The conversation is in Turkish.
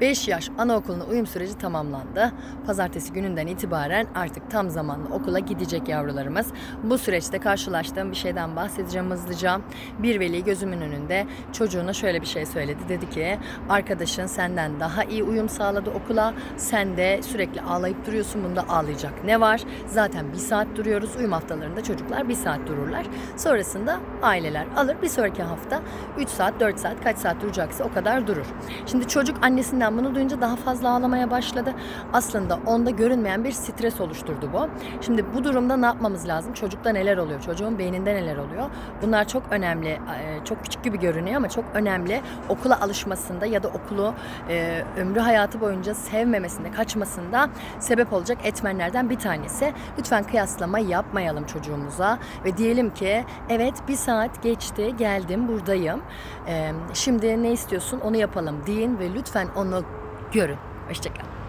5 yaş anaokuluna uyum süreci tamamlandı. Pazartesi gününden itibaren artık tam zamanlı okula gidecek yavrularımız. Bu süreçte karşılaştığım bir şeyden bahsedeceğim hızlıca. Bir veli gözümün önünde çocuğuna şöyle bir şey söyledi. Dedi ki arkadaşın senden daha iyi uyum sağladı okula. Sen de sürekli ağlayıp duruyorsun. Bunda ağlayacak ne var? Zaten bir saat duruyoruz. Uyum haftalarında çocuklar bir saat dururlar. Sonrasında aileler alır. Bir sonraki hafta 3 saat, 4 saat kaç saat duracaksa o kadar durur. Şimdi çocuk annesinden bunu duyunca daha fazla ağlamaya başladı. Aslında onda görünmeyen bir stres oluşturdu bu. Şimdi bu durumda ne yapmamız lazım? Çocukta neler oluyor? Çocuğun beyninde neler oluyor? Bunlar çok önemli. Ee, Çok küçük gibi görünüyor ama çok önemli. Okula alışmasında ya da okulu e, ömrü hayatı boyunca sevmemesinde, kaçmasında sebep olacak etmenlerden bir tanesi. Lütfen kıyaslama yapmayalım çocuğumuza ve diyelim ki evet bir saat geçti geldim buradayım. Şimdi ne istiyorsun onu yapalım deyin ve lütfen onu görün. Hoşçakalın.